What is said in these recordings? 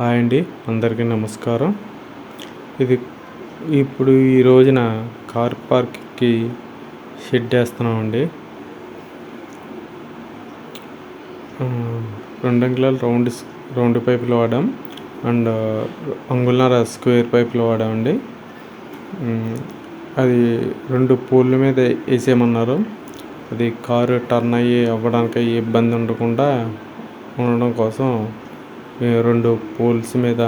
Hi అండి అందరికీ నమస్కారం. ఇది ఇప్పుడు ఈ రోజున కార్ పార్క్కి షెడ్ వేస్తున్నామండి. రెండు అంగుళాల రౌండ్ రౌండ్ పైపులు వాడాం. అండ్ అంగుళన్నర స్క్వేర్ పైపులు వాడామండి. అది రెండు పూల మీద వేసేయమన్నారు. అది కారు టర్న్ అయ్యి అవ్వడానికి ఇబ్బంది ఉండకుండా ఉండడం కోసం రెండు పోల్స్ మీద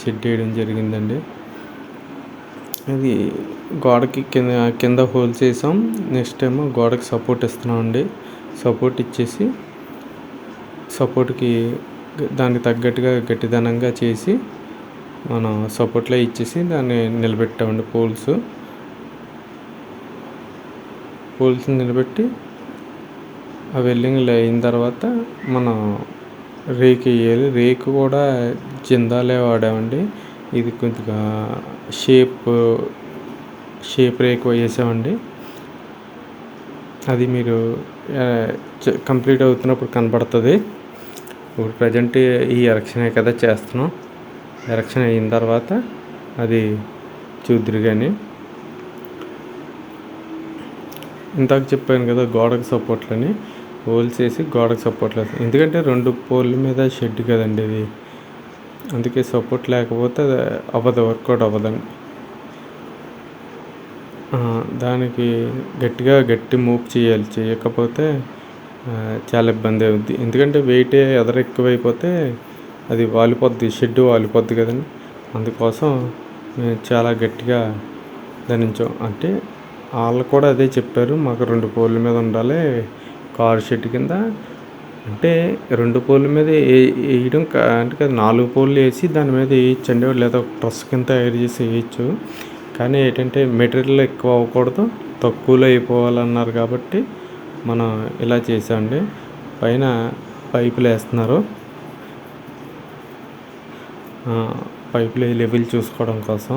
షెడ్ వేయడం జరిగిందండి. అది గోడకి కింద కింద హోల్స్ వేసాం. నెక్స్ట్ ఏమో గోడకి సపోర్ట్ ఇస్తున్నామండి. సపోర్ట్ ఇచ్చేసి సపోర్ట్కి దానికి తగ్గట్టుగా గట్టిదనంగా చేసి మనం సపోర్ట్లో ఇచ్చేసి దాన్ని నిలబెట్టామండి పోల్స్. పోల్స్ నిలబెట్టి ఆ వెల్డింగ్లు అయిన తర్వాత మనం రేకు వేయాలి. రేకు కూడా జిందాలే వాడామండి. ఇది కొద్దిగా షేప్ షేప్ రేకు వేసామండి. అది మీరు కంప్లీట్ అవుతున్నప్పుడు కనబడుతుంది. ఇప్పుడు ప్రజెంట్ ఈ ఎరక్షనే కదా చేస్తున్నాం. ఎరక్షన్ అయిన తర్వాత అది చూద్దరు కానీ ఇందాక చెప్పాను కదా గోడకు సపోర్ట్లని. హోల్స్ వేసి గోడకు సపోర్ట్ లేదు. ఎందుకంటే రెండు పోల్ మీద షెడ్ కదండి ఇది. అందుకే సపోర్ట్ లేకపోతే అది అవ్వదు వర్కౌట్ అవ్వదండి దానికి గట్టిగా గట్టి మూవ్ చేయాలి. చేయకపోతే చాలా ఇబ్బంది అవుద్ది. ఎందుకంటే వెయిట్ ఎదర ఎక్కువైపోతే అది వాలిపోద్ది షెడ్ వాలిపోద్ది కదండి. అందుకోసం మేము చాలా గట్టిగా ధనించాం. అంటే వాళ్ళు కూడా అదే చెప్పారు మాకు రెండు పోల్ మీద ఉండాలి కారు షెడ్ కింద అంటే రెండు పోల్ మీద వేయడం అంటే కదా నాలుగు పోల్లు వేసి దాని మీద వేయచ్చండి. లేదా ఒక ట్రస్ కింద తయారు చేసి వేయచ్చు. కానీ ఏంటంటే మెటీరియల్ ఎక్కువ అవ్వకూడదు. తక్కువలో అయిపోవాలన్నారు కాబట్టి మనం ఇలా చేసామండి పైన పైపులు వేస్తున్నారు. పైపులు లెవెల్ చూసుకోవడం కోసం.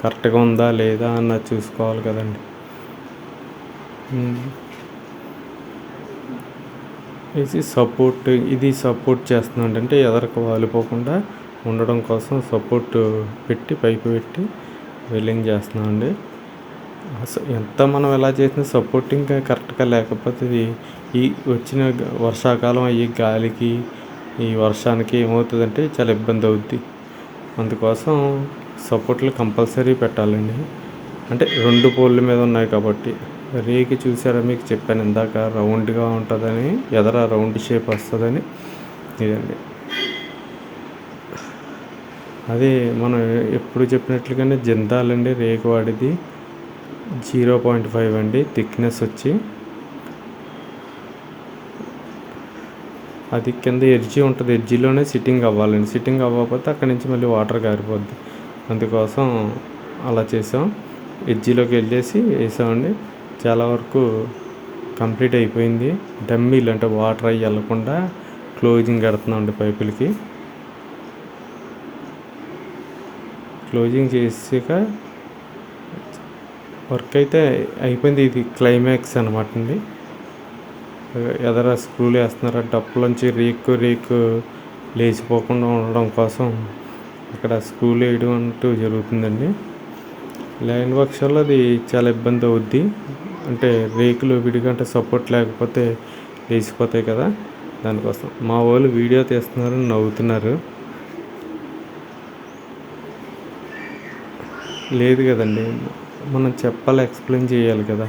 కరెక్ట్గా ఉందా లేదా అన్నది చూసుకోవాలి కదండి. వేసి ఇది సపోర్ట్ ఇది సపోర్ట్ చేస్తున్నాం అంటే ఎదరకు వాలిపోకుండా ఉండడం కోసం సపోర్ట్ పెట్టి పైపు పెట్టి వెల్లింగ్ చేస్తున్నామండి అసలు ఎంత మనం ఎలా చేసినా సపోర్టింగ్ కరెక్ట్గా లేకపోతే ఇది ఈ వచ్చిన వర్షాకాలం ఈ గాలికి ఈ వర్షానికి ఏమవుతుందంటే చాలా ఇబ్బంది అవుద్ది. అందుకోసం సపోర్ట్లు కంపల్సరీ పెట్టాలండి. అంటే రెండు పోళ్ళ మీద ఉన్నాయి కాబట్టి. రేకి చూసారా మీకు చెప్పాను ఇందాక రౌండ్గా ఉంటుందని ఎదర రౌండ్ షేప్ వస్తుందని. ఇదండి. అదే మనం ఎప్పుడు చెప్పినట్లుగానే జిందాలండి రేకు వాడిది. జీరో పాయింట్ ఫైవ్ అండి థిక్నెస్ వచ్చి. అది కింద ఎర్జీ ఉంటుంది. ఎడ్జిలోనే సిట్టింగ్ అవ్వాలండి. సిట్టింగ్ అవ్వకపోతే అక్కడి నుంచి మళ్ళీ వాటర్ కారిపోద్ది అందుకోసం అలా చేసాం. ఎడ్జిలోకి వెళ్ళేసి వేసామండి. చాలా వరకు కంప్లీట్ అయిపోయింది. డమ్మీలు అంటే వాటర్ అయ్యి వెళ్ళకుండా క్లోజింగ్ కడుతున్నామండి పైపులకి. క్లోజింగ్ చేసాక వర్క్ అయితే అయిపోయింది. ఇది క్లైమాక్స్ అనమాట అండి. ఎదర స్క్రూలు వేస్తున్నారు డప్పులోంచి రేకు రేకు లేచిపోకుండా ఉండడం కోసం ఇక్కడ స్క్రూలు వేయడం అంటూ జరుగుతుందండి. లైన్ వర్క్షన్లో అది చాలా ఇబ్బంది అవుద్ది. అంటే రేకులు విడిగా అంటే సపోర్ట్ లేకపోతే లేచిపోతాయి కదా దానికోసం. మా వాళ్ళు వీడియో తీస్తున్నారు నవ్వుతున్నారు. లేదు కదండి మనం చెప్పాలి ఎక్స్ప్లెయిన్ చేయాలి కదా.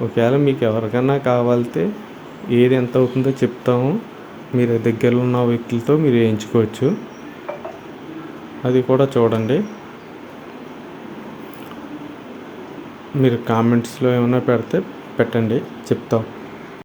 ఒకవేళ మీకు ఎవరికైనా కావాలితే ఏది ఎంత అవుతుందో చెప్తాము. మీరు దగ్గరలో ఉన్న వ్యక్తులతో మీరు వేయించుకోవచ్చు. అది కూడా చూడండి. మీరు కామెంట్స్లో ఏమైనా పెడితే పెట్టండి చెప్తాం.